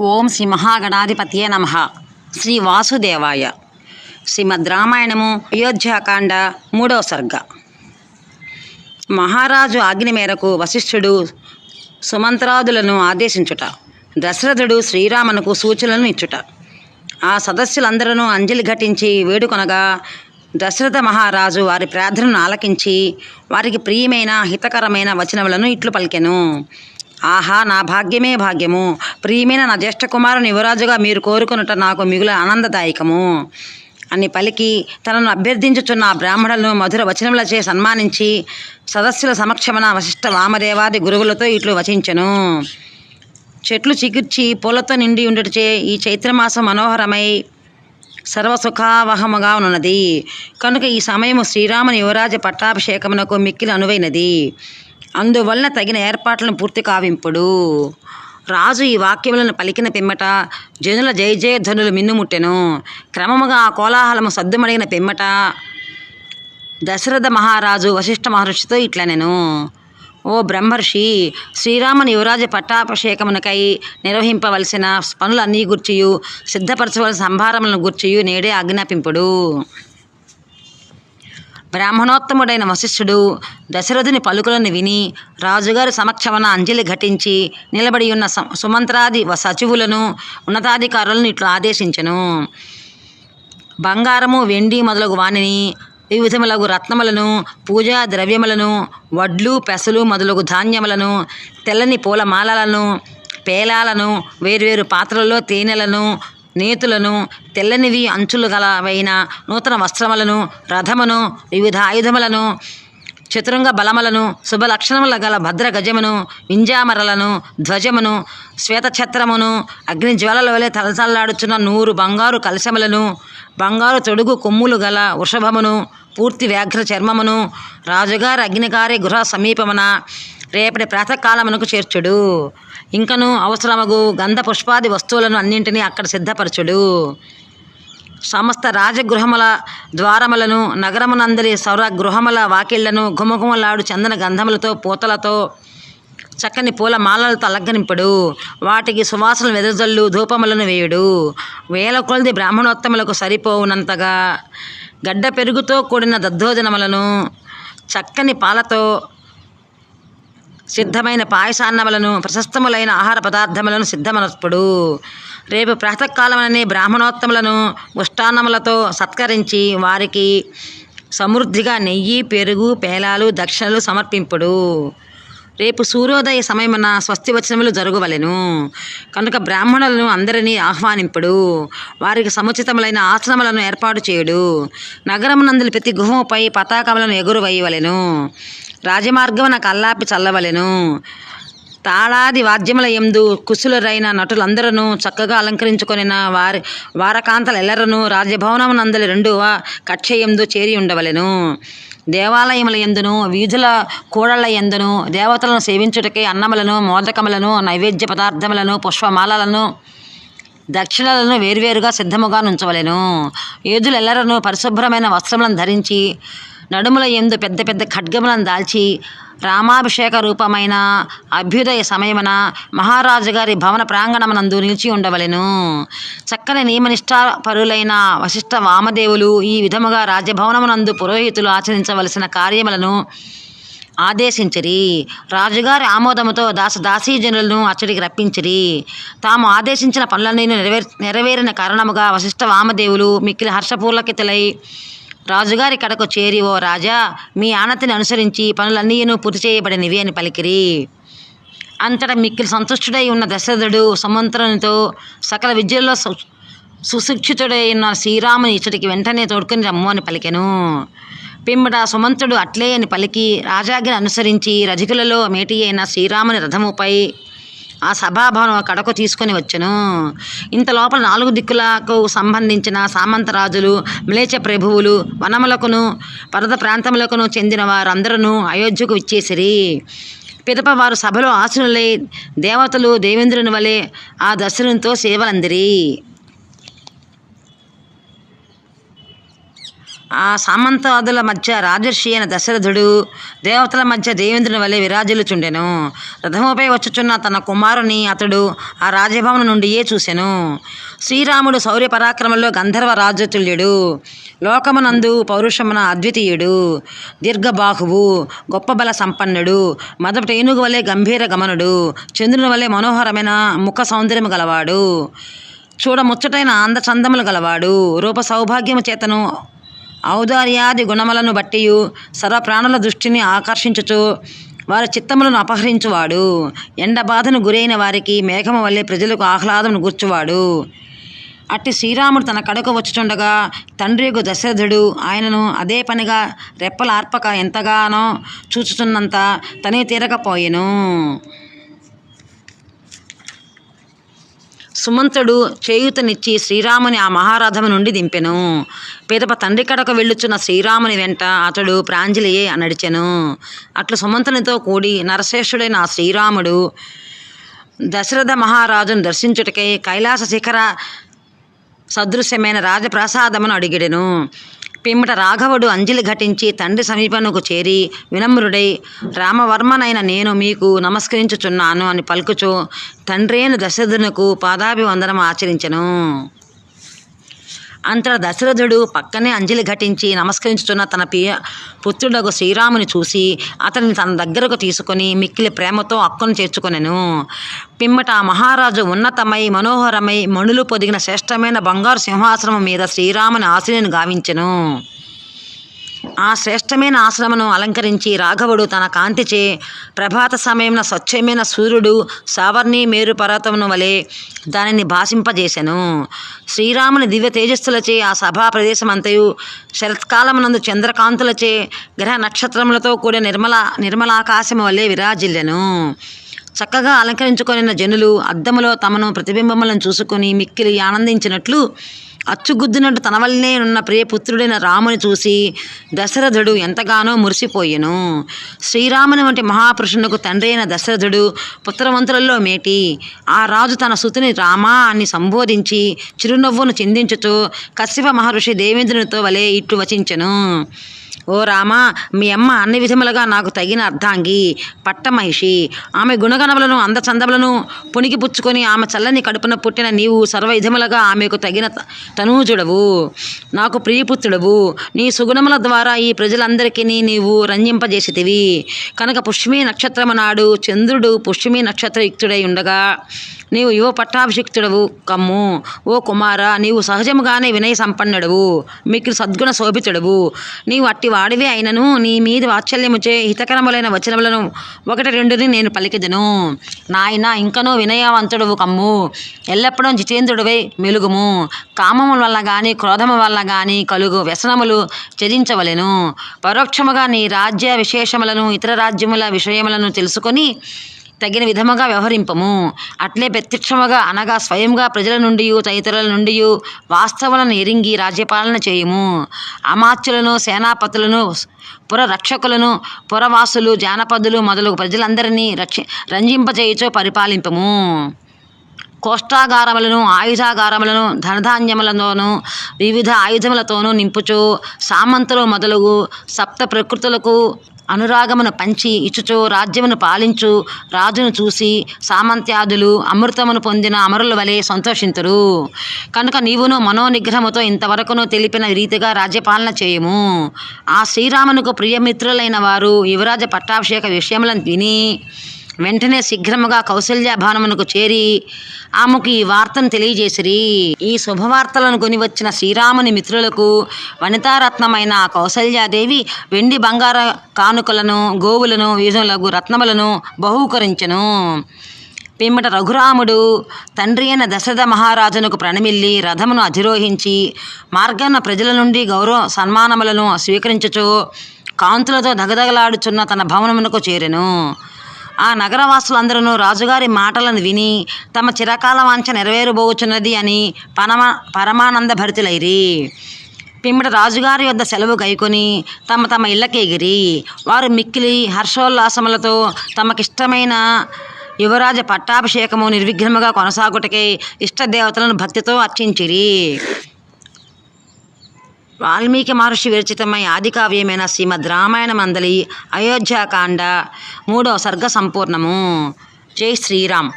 ఓం శ్రీ మహాగణాధిపతియే నమ. శ్రీ వాసుదేవాయ. శ్రీమద్ రామాయణము అయోధ్యాకాండ మూడవ సర్గ. మహారాజు ఆజ్ఞ మేరకు వశిష్ఠుడు సుమంత్రాదులను ఆదేశించుట దశరథుడు శ్రీరామునకు సూచనలను ఇచ్చుట. ఆ సదస్సులందరూ అంజలి ఘటించి వేడుకొనగా దశరథ మహారాజు వారి ప్రార్థనను ఆలకించి వారికి ప్రియమైన హితకరమైన వచనములను ఇట్లు పలికెను. ఆహా నా భాగ్యమే భాగ్యము. ప్రియమైన నా జ్యేష్ఠ కుమారుని యువరాజుగా మీరు కోరుకొనుట నాకు మిగుల ఆనందదాయకము. అని పలికి తనను అభ్యర్థించుచున్న ఆ బ్రాహ్మణులను మధుర వచనములచే సన్మానించి సదస్సుల సమక్షమన వశిష్ఠ వామదేవాది గురువులతో ఇట్లు వచించెను. చెట్లు చిగుర్చి పూలతో నిండి ఉండుటచే ఈ చైత్రమాసం మనోహరమై సర్వసుఖావహముగా ఉన్నది. కనుక ఈ సమయము శ్రీరాముని యువరాజ పట్టాభిషేకమునకు మిక్కిలి అనువైనది. అందువలన తగిన ఏర్పాట్లను పూర్తి కావింపుడు. రాజు ఈ వాక్యములను పలికిన పిమ్మట జనుల జయ జయధ్వనులు మిన్నుముట్టెను. క్రమముగా ఆ కోలాహలము సద్దుమడిగిన పిమ్మట దశరథ మహారాజు వశిష్ఠ మహర్షితో ఇట్లా నేను ఓ బ్రహ్మర్షి శ్రీరాముని యువరాజ పట్టాభిషేకమునకై నిర్వహింపవలసిన పనులన్నీ గుర్చియు సిద్ధపరచవలసిన సంభారములను గుర్చియు నేడే ఆజ్ఞాపింపుడు. బ్రాహ్మణోత్తముడైన వశిష్ఠుడు దశరథుని పలుకులను విని రాజుగారి సమక్షమన అంజలి ఘటించి నిలబడి ఉన్న సు- సుమంత్రాది వ- సచివులను ఉన్నతాధికారులను ఇట్లు ఆదేశించెను. బంగారము వెండి మొదలగు వానిని వివిధములగు రత్నములను పూజా ద్రవ్యములను వడ్లు పెసలు మొదలగు ధాన్యములను తెల్లని పూలమాలలను పేలాలను వేర్వేరు పాత్రలలో తేనెలను నేతులను తెల్లనివి అంచులు గలవైన నూతన వస్త్రములను రథమును వివిధ ఆయుధములను చతురంగ బలములను శుభలక్షణముల గల భద్ర గజమును వింజామరలను ధ్వజమును శ్వేతఛత్రమును అగ్నిజ్వాలల వలె తలసల్లాడుచున్న నూరు బంగారు కలశములను బంగారు తొడుగు కొమ్ములు గల వృషభమును పూర్తి వ్యాఘ్ర చర్మమును రాజుగారి అగ్నికారి గృహ సమీపమున రేపటి ప్రాతకాలమునకు చేర్చుడు. ఇంకను అవసరమగు గంధ పుష్పాది వస్తువులను అన్నింటినీ అక్కడ సిద్ధపరచుడు. సమస్త రాజగృహముల ద్వారములను నగరమునందరి సౌర గృహముల వాకిళ్ళను గుమగుమలాడు చందన గంధములతో పూతలతో చక్కని పూల మాలలతో అలంకరింపుడు. వాటికి సువాసన వెదజల్లు ధూపములను వేయుడు. వేల కొలది బ్రాహ్మణోత్తములకు సరిపోవునంతగా గడ్డ పెరుగుతో కూడిన దద్దోజనములను చక్కని పాలతో సిద్ధమైన పాయసాన్నములను ప్రశస్తములైన ఆహార పదార్థములను సిద్ధమనప్పుడు రేపు ప్రాతకాలమనే బ్రాహ్మణోత్తములను ఉష్టాన్నములతో సత్కరించి వారికి సమృద్ధిగా నెయ్యి పెరుగు పేలాలు దక్షిణలు సమర్పింపుడు. రేపు సూర్యోదయ సమయమున స్వస్తి వచనములు జరుగువలెను. కనుక బ్రాహ్మణులను అందరినీ ఆహ్వానింపుడు. వారికి సముచితములైన ఆసనములను ఏర్పాటు చేయుడు. నగరమునందులు ప్రతి గుహముపై పతాకములను ఎగురు వేయవలెను రాజమార్గమున కల్లాపి చల్లవలెను. తాళాది వాద్యముల ఎందు కుశులరైన నటులందరూ చక్కగా అలంకరించుకొనిన వారి వారకాంతల ఎల్లరను రాజభవనమునందలి రెండవ కక్షయందు చేరి ఉండవలెను. దేవాలయముల ఎందును వీధుల కూడళ్ళ ఎందును దేవతలను సేవించుటకై అన్నములను మోదకములను నైవేద్య పదార్థములను పుష్పమాలలను దక్షిణలను వేర్వేరుగా సిద్ధముగా నుంచవలెను. ఏదులెల్లరను పరిశుభ్రమైన వస్త్రములను ధరించి నడుముల ఎందు పెద్ద పెద్ద ఖడ్గములను దాల్చి రామాభిషేక రూపమైన అభ్యుదయ సమయమున మహారాజు గారి భవన ప్రాంగణమునందు నిలిచి ఉండవలెను. చక్కని నియమనిష్టా పరులైన వశిష్ఠ వామదేవులు ఈ విధముగా రాజభవనమునందు పురోహితులు ఆచరించవలసిన కార్యములను ఆదేశించిరి. రాజుగారి ఆమోదముతో దాస దాసీజనులను అచ్చడికి రప్పించిరి. తాము ఆదేశించిన పనులన్నీ నెరవేర్ నెరవేరిన కారణముగా వశిష్ఠ వామదేవులు మిక్కిలి హర్షపూర్లకితులై రాజుగారి కడకు చేరి ఓ రాజా మీ ఆనతిని అనుసరించి పనులన్నీను పూర్తి చేయబడినవి అని పలికిరి. అంతటా మిక్కిలి సంతుష్టుడై ఉన్న దశరథుడు సమంత్రునితో సకల విద్యల్లో సు సుశిక్షితుడై ఉన్న శ్రీరాముని ఇచ్చటికి వెంటనే తోడుకొని రమ్ము అని పలికెను. పిమ్మట సుమంతుడు అట్లే అని పలికి రాజాజ్ఞను అనుసరించి రజకులలో మేటి అయిన శ్రీరాముని రథముపై ఆ సభాభవనం కడకు తీసుకొని వచ్చెను. ఇంత లోపల నాలుగు దిక్కులకు సంబంధించిన సామంతరాజులు మ్లేచ ప్రభువులు వనములకును పర్వత ప్రాంతములకును చెందిన వారందరూ అయోధ్యకు ఇచ్చేసిరి పిదప వారు సభలో ఆశనులై దేవతలు దేవేంద్రుని వలె ఆ దర్శనంతో సేవలందిరి. ఆ సామంతవాదుల మధ్య రాజర్షి అయిన దశరథుడు దేవతల మధ్య దేవేంద్రుని వలె విరాజిల్లుచుండెను. రథముపై వచ్చుచున్న తన కుమారుని అతడు ఆ రాజభవనం నుండియే చూసెను? శ్రీరాముడు శౌర్య పరాక్రమంలో గంధర్వ రాజతుల్యుడు లోకమునందు పౌరుషమున అద్వితీయుడు దీర్ఘబాహువు గొప్ప బల సంపన్నుడు మొదటి ఏనుగు వలె గంభీర గమనుడు చంద్రుని వలె మనోహరమైన ముఖ సౌందర్యము గలవాడు చూడముచ్చటైన అందచందములు గలవాడు రూప సౌభాగ్యము చేతను ఔదార్యాది గుణములను బట్టి సర్వప్రాణుల దృష్టిని ఆకర్షించుచు వారి చిత్తములను అపహరించువాడు. ఎండబాధను గురైన వారికి మేఘము వల్లే ప్రజలకు ఆహ్లాదమును గూర్చువాడు. అట్టి శ్రీరాముడు తన కడకు వచ్చుచుండగా తండ్రి యొక్క దశరథుడు ఆయనను అదే పనిగా రెప్పలార్పక ఎంతగానో చూచుచున్నంత తనే తీరకపోయెను. సుమంతుడు చేయూతనిచ్చి శ్రీరాముని ఆ మహారథము నుండి దింపెను. పిదప తండ్రి కడకు వెళ్ళుచున్న శ్రీరాముని వెంట అతడు ప్రాంజలియే నడిచెను. అట్లు సుమంతునితో కూడి నరశ్రేష్ఠుడైన ఆ శ్రీరాముడు దశరథ మహారాజును దర్శించుటకై కైలాస శిఖర సదృశ్యమైన రాజప్రసాదమును అడిగిడెను. పిమ్మట రాఘవుడు అంజలి ఘటించి తండ్రి సమీపనకు చేరి వినమ్రుడై రామవర్మనైన నేను మీకు నమస్కరించుచున్నాను అని పలుకుచు తండ్రి అయిన దశరథునకు పాదాభివందనం ఆచరించెను. అంతట దశరథుడు పక్కనే అంజలి ఘటించి నమస్కరించుతున్న తన పియ పుత్రుడగు శ్రీరాముని చూసి అతనిని తన దగ్గరకు తీసుకొని మిక్కిలి ప్రేమతో అక్కును చేర్చుకొనెను. పిమ్మట మహారాజు ఉన్నతమై మనోహరమై మణులు పొదిగిన శ్రేష్టమైన బంగారు సింహాసనం మీద శ్రీరాముని ఆశ్రయను గావించెను. ఆ శ్రేష్టమైన ఆశ్రమను అలంకరించి రాఘవుడు తన కాంతిచే ప్రభాత సమయంన స్వచ్ఛమైన సూర్యుడు సావర్ణి మేరు పర్వతమును వలె దానిని భాషింపజేశాను శ్రీరాముని దివ్య తేజస్సులచే ఆ సభా ప్రదేశమంతయు శరత్కాలమునందు చంద్రకాంతులచే గ్రహ నక్షత్రములతో కూడిన నిర్మల నిర్మలాకాశము వలె విరాజిల్లెను. చక్కగా అలంకరించుకొనిన జనులు అద్దములో తమను ప్రతిబింబములను చూసుకొని మిక్కిలి ఆనందించినట్లు అచ్చుగుద్దినట్టు తన వల్లనే ఉన్న ప్రియపుత్రుడైన రాముని చూసి దశరథుడు ఎంతగానో మురిసిపోయెను. శ్రీరాముని వంటి మహాపురుషునకు తండ్రి అయిన దశరథుడు పుత్రవంతులలో మేటి. ఆ రాజు తన సుతుని రామా అని సంబోధించి చిరునవ్వును చిందించుతూ కశ్యప మహర్షి దేవేంద్రునితో వలె ఇట్లు వచించెను. ఓ రామా మీ అమ్మ అన్ని విధములుగా నాకు తగిన అర్ధాంగి పట్టమహిషి. ఆమె గుణగణములను అందచందములను పుణికి పుచ్చుకొని ఆమె చల్లని కడుపున పుట్టిన నీవు సర్వ విధములుగా ఆమెకు తగిన తనూజుడవు. నాకు ప్రియపుత్రుడవు. నీ సుగుణముల ద్వారా ఈ ప్రజలందరికీ నీవు రంజింపజేసితివి కనుక పుష్మి నక్షత్రము నాడు చంద్రుడు పుష్మి నక్షత్రయుక్తుడై ఉండగా నీవు యువ పట్టాభిషిక్తుడవు కమ్ము. ఓ కుమార నీవు సహజముగానే వినయ సంపన్నుడవు మీకు సద్గుణ శోభితుడవు. నీవు అట్టి వాడివే అయినను. నీ మీద వాత్సల్యముచే హితకరములైన వచనములను ఒకటి రెండుని నేను పలికిదను. నాయన ఇంకనూ వినయవంతుడవు కమ్ము. ఎల్లప్పుడూ జితేంద్రుడివై మెలుగుము. కామము వల్ల కానీ క్రోధము వల్ల కానీ కలుగు వ్యసనములు త్యజించవలెను. పరోక్షముగా నీ రాజ్య విశేషములను ఇతర రాజ్యముల విషయములను తెలుసుకొని తగిన విధముగా వ్యవహరింపము. అట్లే ప్రత్యక్షముగా అనగా స్వయంగా ప్రజల నుండి తదితరుల నుండి వాస్తవాలను ఎరింగి రాజ్యపాలన చేయుము. అమాత్యులను సేనాపతులను పురరక్షకులను పురవాసులు జానపదులు మొదలగు ప్రజలందరినీ రక్ష రంజింపచేయుచో పరిపాలింపము. కోష్టాగారములను ఆయుధాగారములను ధనధాన్యములతోనూ వివిధ ఆయుధములతోనూ నింపుచు సామంతులు మొదలగు సప్త ప్రకృతులకు అనురాగమును పంచి ఇచ్చుచు రాజ్యమును పాలించు రాజును చూసి సామంత్యాదులు అమృతమును పొందిన అమరుల వలె సంతోషింతురు. కనుక నీవును మనోనిగ్రహముతో ఇంతవరకును తెలిపిన రీతిగా రాజ్యపాలన చేయము. ఆ శ్రీరామునకు ప్రియమిత్రులైన వారు యువరాజ పట్టాభిషేక విషయములను విని వెంటనే శీఘ్రముగా కౌసల్య భవనమునకు చేరి ఆమెకు ఈ వార్తను తెలియజేసిరి. ఈ శుభవార్తలను కొని వచ్చిన శ్రీరాముని మిత్రులకు వనితారత్నమైన కౌశల్యాదేవి వెండి బంగార కానుకలను గోవులను వివిధములగు రత్నములను బహూకరించెను. పిమ్మట రఘురాముడు తండ్రి అయిన దశరథ మహారాజునకు ప్రణమిల్లి రథమును అధిరోహించి మార్గాన ప్రజల నుండి గౌరవ సన్మానములను స్వీకరించుచు కాంతులతో దగదగలాడుచున్న తన భవనమునకు చేరెను. ఆ నగరవాసులందరూ రాజుగారి మాటలను విని తమ చిరకాల వాంఛ నెరవేరబోచున్నది అని పరమ పరమానంద భరితులైరి పిమ్మట రాజుగారి వద్ద సెలవు గైకొని తమ తమ ఇళ్ళకెగిరి. వారు మిక్కిలి హర్షోల్లాసములతో తమకిష్టమైన యువరాజ పట్టాభిషేకము నిర్విఘ్నముగా కొనసాగుటకై ఇష్టదేవతలను భక్తితో అర్చించిరి. వాల్మీకి మహర్షి విరచితమై ఆది కావ్యమైన శ్రీమద్ రామాయణ మందలి అయోధ్యాకాండ మూడో సర్గ సంపూర్ణము. జై శ్రీరామ్.